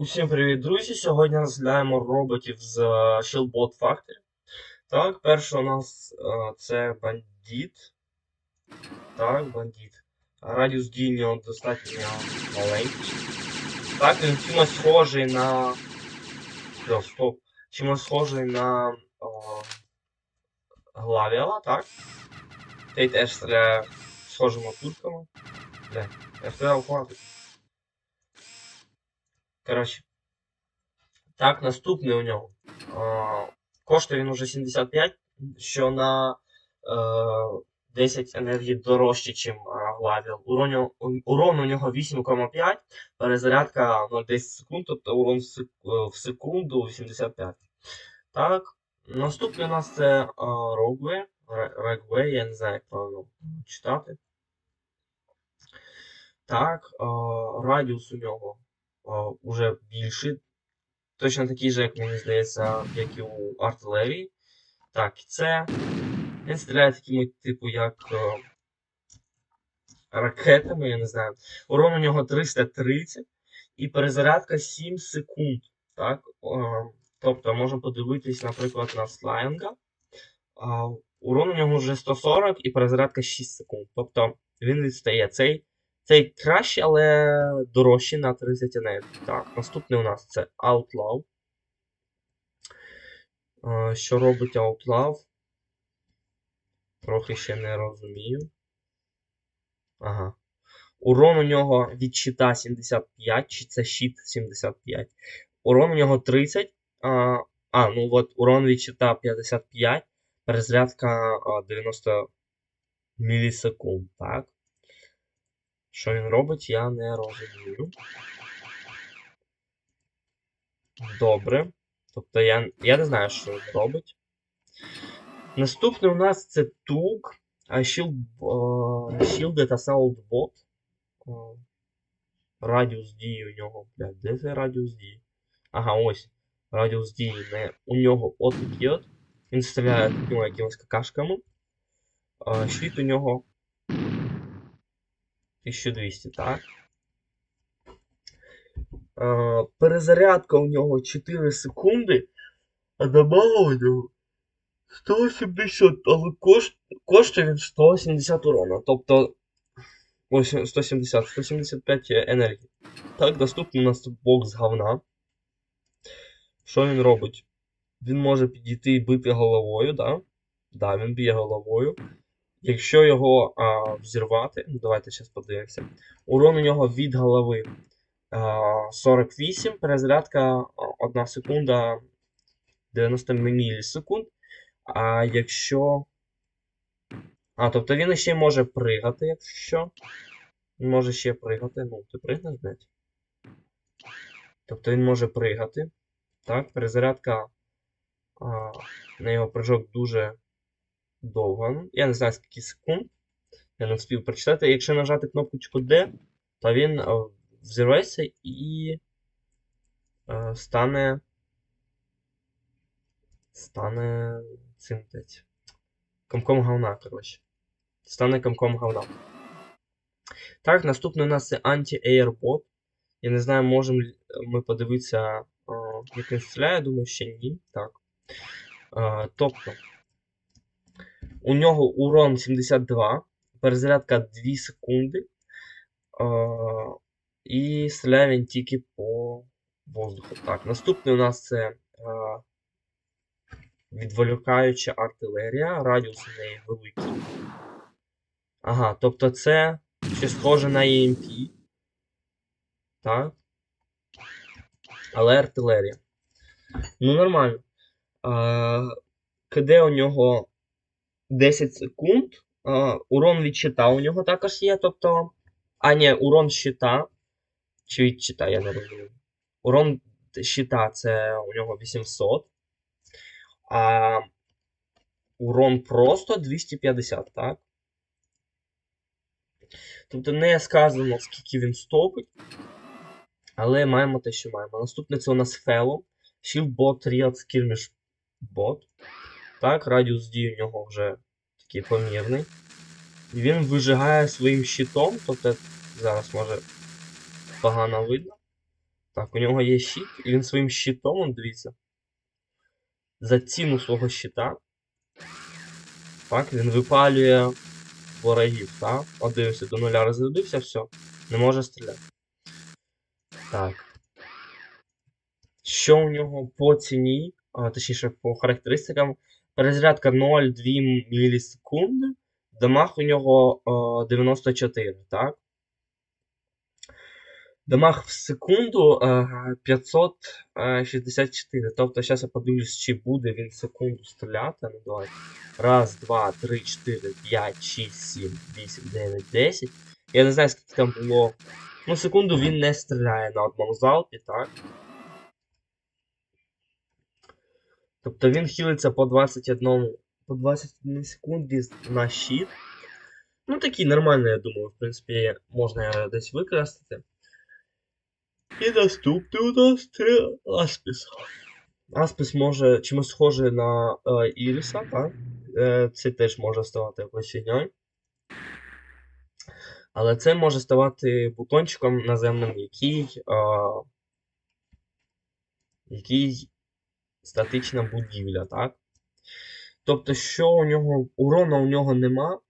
Усім привіт, друзі! Сьогодні розглядаємо роботів з е, Shieldbot Factory. Так, перший у нас е, це бандит. Так, бандит. Радіус нього достатньо маленький. Так, він чимось схожий на. О, стоп. Чимось схожий на о, Главіала, так? Той теж стріляє схожими пульками. Бля, я стріляв хватить. Коротше. Так, наступний у нього. Коштує він уже 75, що на е, 10 енергії дорожче, ніж Главіал. Урон, у- урон у нього 8,5, перезарядка на 10 секунд, тобто урон в, секунду 85. Так. Наступний у нас це Рогвей. Регвей, я не знаю, як правильно читати. Так, радіус у нього уже більший. Точно такий же, як мені здається, як і у артилерії. Так, це. Він стріляє такими, типу, як е, ракетами, я не знаю. Урон у нього 330 і перезарядка 7 секунд. Так? Е, тобто можемо подивитись, наприклад, на слайнга. Урон у нього вже 140 і перезарядка 6 секунд. Тобто він відстає. Цей цей краще, але дорожчий на 30 енергії. Так, наступний у нас це Outlaw. Е, Що робить Outlaw? Трохи ще не розумію. Ага. Урон у нього від щита 75, чи це щит 75. Урон у нього 30. А, а ну от урон від щита 55. Перезарядка 90 мілісекунд, так. Що він робить, я не розумію. Добре. Тобто я, я не знаю, що він робить. Наступний у нас це тук. Shield, uh, Shielded Assault Bot. Е, Радіус дії у нього. Бля, де це радіус дії? Ага, ось. Радіус дії не у нього от от. Він стріляє такими якимись какашками. Щит у нього 1200, так. Перезарядка у нього 4 секунди, а дамага у нього 170, але кош... коштує він 170 урона. Тобто. Ось 170, 175 енергії. Так, доступний у нас тут бокс говна. Що він робить? Він може підійти і бити головою, да? Да, він б'є головою. Якщо його а, взірвати, ну, давайте зараз подивимося. Урон у нього від голови а, 48, перезарядка 1 секунда 90 мілісекунд. А якщо. А, тобто він ще може пригати, якщо. Він може ще пригати. Ну, ти пригнеш, блядь? Тобто він може пригати. Так, перезарядка а, на його прыжок дуже довго. Ну, Я не знаю скільки секунд. Я не встиг прочитати. Якщо нажати кнопочку D, то він а, взірветься і стане. Стане цим блядь, комком говна, коротше. Стане комком говна. Так, наступний у нас це Anti-Airbot. Я не знаю, можемо ли ми подивитися, як він стріляє, думаю, ще ні. Так. Тобто, у нього урон 72, перезарядка 2 секунди. І стріляє він тільки по воздуху. Так, наступний у нас це відволікаюча артилерія. Радіус у неї великий. Ага, тобто це щось схоже на EMP. Так. Але артилерія. Ну, нормально. КД у нього 10 секунд. А, урон від щита у нього також є. Тобто. А, ні, урон щита. Чи від щита, я не розумію. Урон щита це у нього 800. А урон просто 250, так? Тобто не сказано, скільки він стопить. Але маємо те, що маємо. Наступне це у нас Fellow. Shield Bot Real Skirmish Bot. Так, радіус дії у нього вже такий помірний. Він вижигає своїм щитом, тобто зараз може погано видно. Так, у нього є щит, і він своїм щитом, дивіться. За ціну свого щита. Так, він випалює ворогів, так? От дивимося, до нуля розрядився, все. Не може стріляти. Так. Що у нього по ціні, а, точніше по характеристикам. Перезарядка 0,2 мілісекунди. Дамаг у нього а, 94, так? Дамаг в секунду 564. Тобто, зараз я подивлюсь, чи буде він в секунду стріляти. Ну, давайте. Раз, два, три, чотири, п'ять, шість, сім, вісім, дев'ять, десять. Я не знаю, скільки там було. Ну, секунду він не стріляє на одному залпі, так? Тобто він хілиться по 21, по 21 секунді на щит. Ну, такий нормальний, я думаю, в принципі, можна десь використати. І наступний у нас це Аспіс. Аспіс може чимось схожий на е, Іріса, так? Е, це теж може ставати якоюсь фігньою. Але це може ставати бутончиком наземним, який, е, який статична будівля, так? Тобто, що у нього урона у нього нема,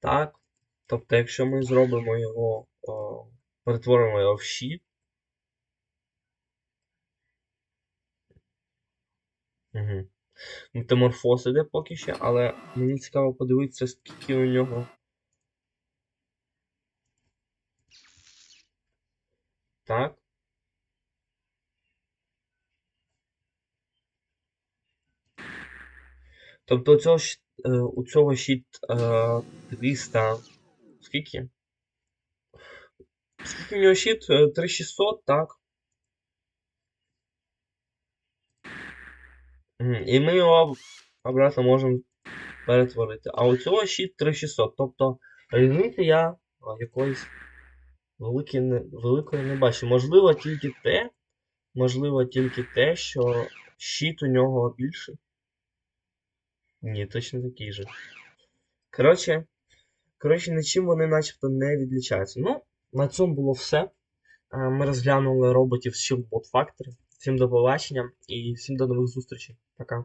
так? Тобто, якщо ми зробимо його, о, перетворимо його в щит. Угу. Метаморфоз іде поки що, але мені цікаво подивитися, скільки у нього. Так. Тобто у цього, е, у цього щит е, 300. Скільки? Скільки у нього щит? Е, 3600, так. І ми його обратно можемо перетворити. А у цього щит 3600. Тобто різниці я якоїсь великої великої не бачу. Можливо, тільки те. Можливо, тільки те, що щит у нього більший. Ні, точно такий же. Коротше, коротше, нічим вони начебто не відлічаються. Ну, на цьому було все. Е, Ми розглянули роботів з Shieldbot Factory. Всім до побачення і всім до нових зустрічей. Пока.